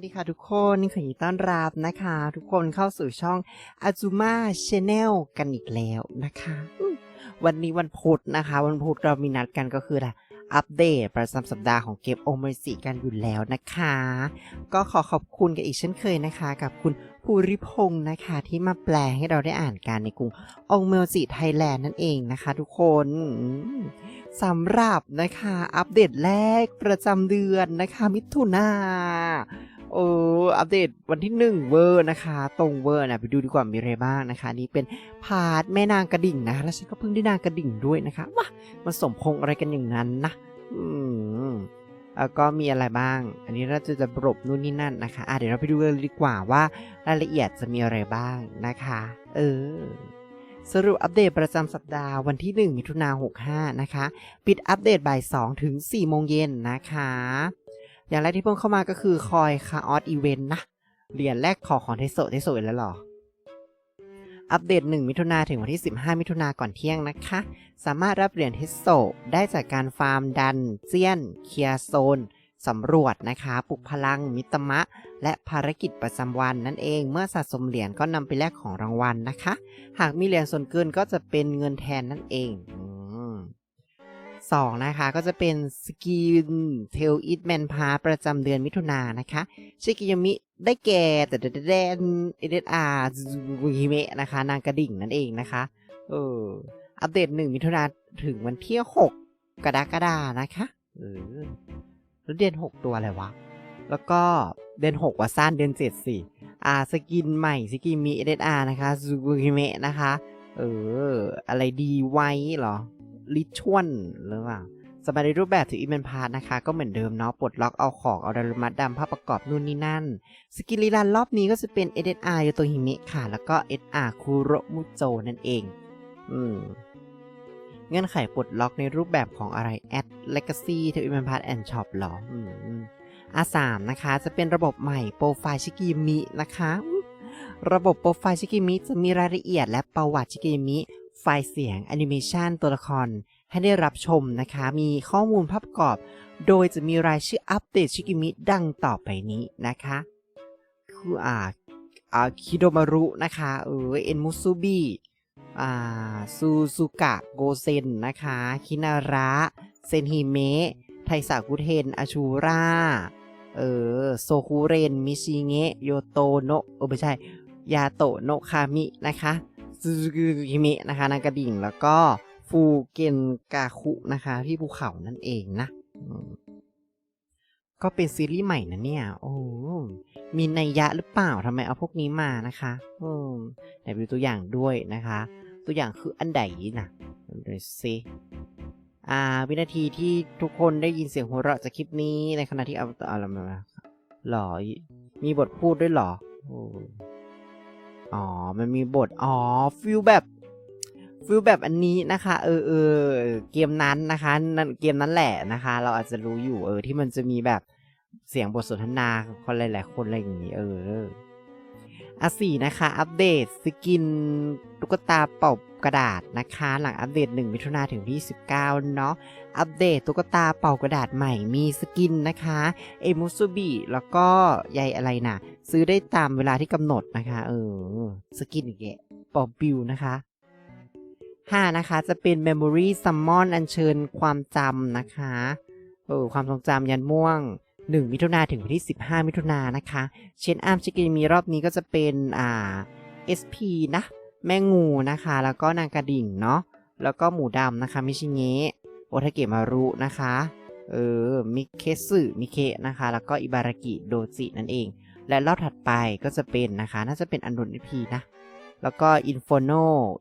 วัสดีค่ะทุกคนขอยินดีต้อนรับนะคะ ทุกคนเข้าสู่ช่อง Azuma Channel กันอีกแล้วนะคะ วันนี้วันพุธนะคะ วันพุธเรามีนัดกันก็คืออะอัปเดตประจำสัปดาห์ของเกมโอเมสิกันอยู่แล้วนะคะ ก็ขอขอบคุณกันอีกเช่นเคยนะคะ กับคุณภูริพงศ์นะคะ ที่มาแปลให้เราได้อ่านการในกรุงองเมลสิไทยแลนด์นั่นเองนะคะ ทุกคนสำหรับนะคะ อัปเดตแรกประจำเดือนนะคะ มิถุนา โอ้อัปเดตวันที่หนึ่งเวอร์นะคะ ตรงเวอร์นะไปดูดีกว่ามีอะไรบ้างนะคะ นี่เป็นพาร์ทแม่นางกระดิ่งนะ แล้วฉันก็เพิ่งได้นางกระดิ่งด้วยนะคะว้ามันสมพงอะไรกันอย่างนั้นนะ อืมแล้วก็มีอะไรบ้าง อันนี้เราจะจะบรบนู่นนี่นั่นนะคะอะเดี๋ยวเราไปดูกันดีกว่าว่ารายละเอียดจะมีอะไรบ้างนะคะ เออสรุปอัปเดตประจำสัปดาห์วันที่ 1 มิถุนา65 นะคะ ปิดอัปเดตบ่าย2ถึง4โมงเย็นนะคะ อย่างแรกที่เพิ่งเข้ามาก็คือคอยคาออสอีเวนต์นะ เหรียญแรกขอของเทสโซเทสโซอีกแล้วหรอ อัปเดต 1 มิถุนาถึงวันที่ 15 มิถุนาก่อนเที่ยงนะคะ สามารถรับเหรียญเทสโซได้จากการฟาร์มดันเจียน เคลียร์โซนสำรวจนะคะปลุกพลังมิตรมะ และภารกิจประจำวันนั่นเอง เมื่อสะสมเหรียญก็นำไปแลกของรางวัลนะคะ หากมีเหรียญส่วนเกินก็จะเป็นเงินแทนนั่นเอง 2 นะคะ ก็จะเป็นสกินเทลอิทแมนพาประจำเดือนมิถุนานะคะชิกิยมิได้แก่แต่เดนเอเดอาร์ซูฮิเมะนะคะ นางกระดิ่งนั่นเองนะคะ เออ อัปเดต 1 มิถุนาถึงวันที่ 6 กรกฎานะคะเออแล้วเดือน 6 ตัวอะไรวะ แล้วก็เดือน 6 ว่าสั้นเดือน 7สี่อ่าสกินใหม่สกิมิเอเดอาร์นะคะซูฮิเมะนะคะ เออ อะไรดีไว้เหรอ ลิชวนหรือเปล่าสบายในรูปแบบถืออีเมนพาร์ทนะคะ ก็เหมือนเดิมเนาะปลดล็อกเอาของเอาดารุมัดดำภาพประกอบนู่นนี่นั่น สกิลลีลันรอบนี้ก็จะเป็น SSR โยโตฮิเมะค่ะ แล้วก็ SR คุโรมุโจนั่นเอง อืมเงื่อนไขปลดล็อกในรูปแบบของอะไร Ad Legacy ถืออีเมนพาร์ทแอนช็อปหรออืมอาสามนะคะ จะเป็นระบบใหม่โปรไฟล์ชิกิมินะคะ ระบบโปรไฟล์ชิกิมิจะมีรายละเอียดและประวัติชิกิมิ ไฟล์เสียงแอนิเมชันตัวละครให้ได้รับชมนะคะ มีข้อมูลภาพประกอบ โดยจะมีรายชื่ออัปเดตชิกิมิดังต่อไปนี้นะคะคืออ่าอ่าคิโดมารุนะคะเออเอ็นมุซุบิอ่าซูซูกะโกเซนนะคะ คินาระเซนฮิเมะไทสากุเทนอาชูราเออโซคุเรนมิชิเงะโยโตโนะเออไม่ใช่ ยาโตโนะคามินะคะ ซูซูกิมินะคะนากระดิ่ง แล้วก็ฟูเกนกาคุนะคะ ที่ภูเขานั่นเองนะ ก็เป็นซีรีส์ใหม่นะเนี่ย โอ้ มีนัยยะหรือเปล่าทำไมเอาพวกนี้มานะคะอืมไหนดูตัวอย่างด้วยนะคะ ตัวอย่างคืออันใดนะดูสิอ่า วินาทีที่ทุกคนได้ยินเสียงหัวเราะจากคลิปนี้ในขณะที่เอาเอาอะไรมาหรอมีบทพูดด้วยหรอโอ้ อ๋อ มันมีบท อ๋อ ฟิลแบบฟิลแบบอันนี้นะคะ เออเออเกมนั้นนะคะนั่นเกมนั้นแหละนะคะ เราอาจจะรู้อยู่เออที่มันจะมีแบบเสียงบทสนทนาคนหลายๆคนอะไรอย่างนี้เออ อะสี่นะคะ อัปเดตสกินตุ๊กตาเป่ากระดาษนะคะ หลังอัปเดต1มิถุนาถึงที่ 19 เนาะอัปเดตตุ๊กตาเป่ากระดาษใหม่มีสกินนะคะ เอมุสุบิแล้วก็ใยอะไรนะซื้อได้ตามเวลาที่กำหนดนะคะ เออ สกินอีกแกปอบบิวนะคะ5นะคะ จะเป็น Memory Summon อัญเชิญความจำนะคะ เออ ความทรงจำยันม่วง 1 มิถุนาถึงวันที่ 15 มิถุนานะคะ เชนอาร์มชิกิมีรอบนี้ก็จะเป็นอ่า SP นะ แม่งูนะคะ แล้วก็นางกระดิ่งเนาะแล้วก็หมูดำนะคะมิชิเงะโอทาเกะมารุนะคะเออมิเคสึมิเคะนะคะ แล้วก็อิบารากิโดจินั่นเอง และรอบถัดไปก็จะเป็นนะคะ น่าจะเป็นอันดุนเอพีนะ แล้วก็อินโฟโน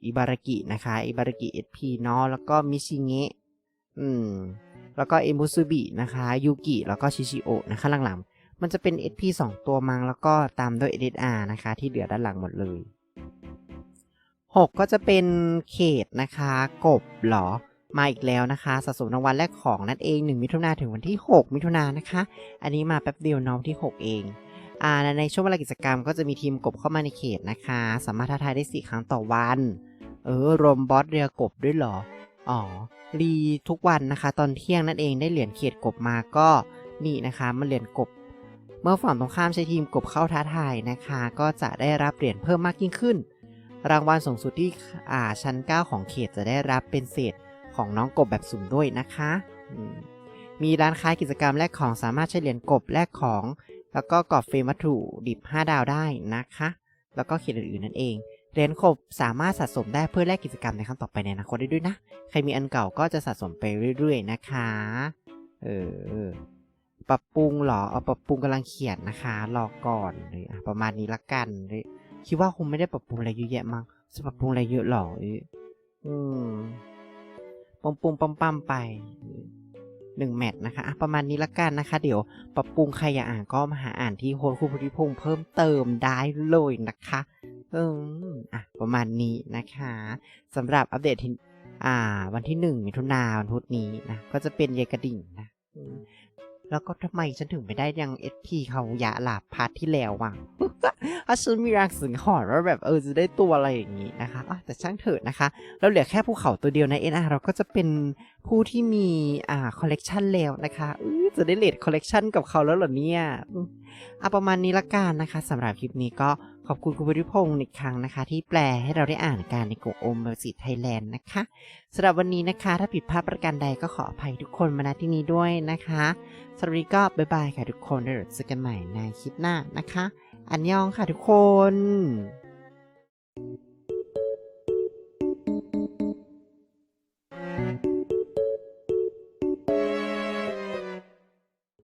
อิบารากินะคะ อิบารากิเอพีเนาะแล้วก็มิชิเงะอืม แล้วก็เอมุซุบินะคะยูกิแล้วก็ชิชิโอะนะคะหลังๆ มันจะเป็น SP 2 ตัวมังแล้วก็ตามด้วย SR นะคะที่เหลือด้านหลังหมดเลย 6 ก็จะเป็นเขตนะคะกบหรอมาอีกแล้วนะคะสะสมรางวัลแลกของนั่นเอง 1 มิถุนาถึงวันที่ 6 มิถุนานะคะ อันนี้มาแป๊บเดียวน้องที่ 6 เองอ่าในช่วงเวลากิจกรรมก็จะมีทีมกบเข้ามาในเขตนะคะ สามารถท้าทายได้ 4 ครั้งต่อวัน เออรวมบอสเรือกบด้วยหรอ อ๋อรีทุกวันนะคะ ตอนเที่ยงนั่นเองได้เหรียญเขตกบมาก็นี่นะคะมันเหรียญกบ เมื่อฝั่งตรงข้ามใช้ทีมกบเข้าท้าทายนะคะ ก็จะได้รับเหรียญเพิ่มมากยิ่งขึ้น รางวัลสูงสุดที่อ่าชั้น 9 ของเขตจะได้รับเป็นเศษของน้องกบแบบสุ่มด้วยนะคะมมีร้านค้ากิจกรรมแลกของสามารถใช้เหรียญกบแลกของ แล้วก็กรอบเฟรมวัตถุดิบ 5 ดาวได้นะคะ แล้วก็เขตอื่นๆนั่นเอง เหรียญกบสามารถสะสมได้เพื่อแลกกิจกรรมในครั้งต่อไปในอนาคตได้ด้วยนะ ใครมีอันเก่าก็จะสะสมไปเรื่อยๆนะคะ เออ ปรับปรุงเหรอ เอาปรับปรุงกำลังเขียนนะคะ รอก่อนเลยอะประมาณนี้ละกันเลยคิดว่าคงไม่ได้ปรับปรุงอะไรเยอะแยะมั้งจะปรับปรุงอะไรเยอะหรออืมปมปุมปัมปั๊มไปหนึ่งแมตช์นะคะะประมาณนี้ละกันนะคะ เดี๋ยวปรับปรุงใครอยากอ่านก็มาหาอ่านที่โฮสต์คูพุทธิพงษ์เพิ่มเติมได้เลยนะคะ อออะประมาณนี้นะคะสำหรับอัปเดตที่อ่า วันที่หนึ่งมิถุนาวันพุธนี้นะก็จะเป็นยายกระดิ่งนะแล้วก็ทำไมฉันถึงไม่ได้ยังเอสพีเขายะหลาบพาร์ทที่แล้วว่ะถ้าฉันมีรางสังหรณ์ว่าแบบเออจะได้ตัวอะไรอย่างนี้นะคะอะแต่ช่างเถอะนะคะ เราเหลือแค่ภูเขาตัวเดียวใน NR เราก็จะเป็นผู้ที่มีอ่าคอลเลกชันแล้วนะคะออจะได้เลดคอลเลกชันกับเขาแล้วเหรอเนี่ยอะประมาณนี้ละกันนะคะสำหรับคลิปนี้ก็ ขอบคุณคุณพุทธิพงศ์อีกครั้งนะคะ ที่แปลให้เราได้อ่านการในกลุ่มโอมเบร์สิไทยแลนด์นะคะสำหรับวันนี้นะคะ ถ้าผิดพลาดประการใดก็ขออภัยทุกคนมาณที่นี้ด้วยนะคะสวัสดีก็บ๊ายบายค่ะทุกคนเดี๋ยวเจอกันใหม่ในคลิปหน้านะคะ อันยองค่ะทุกคน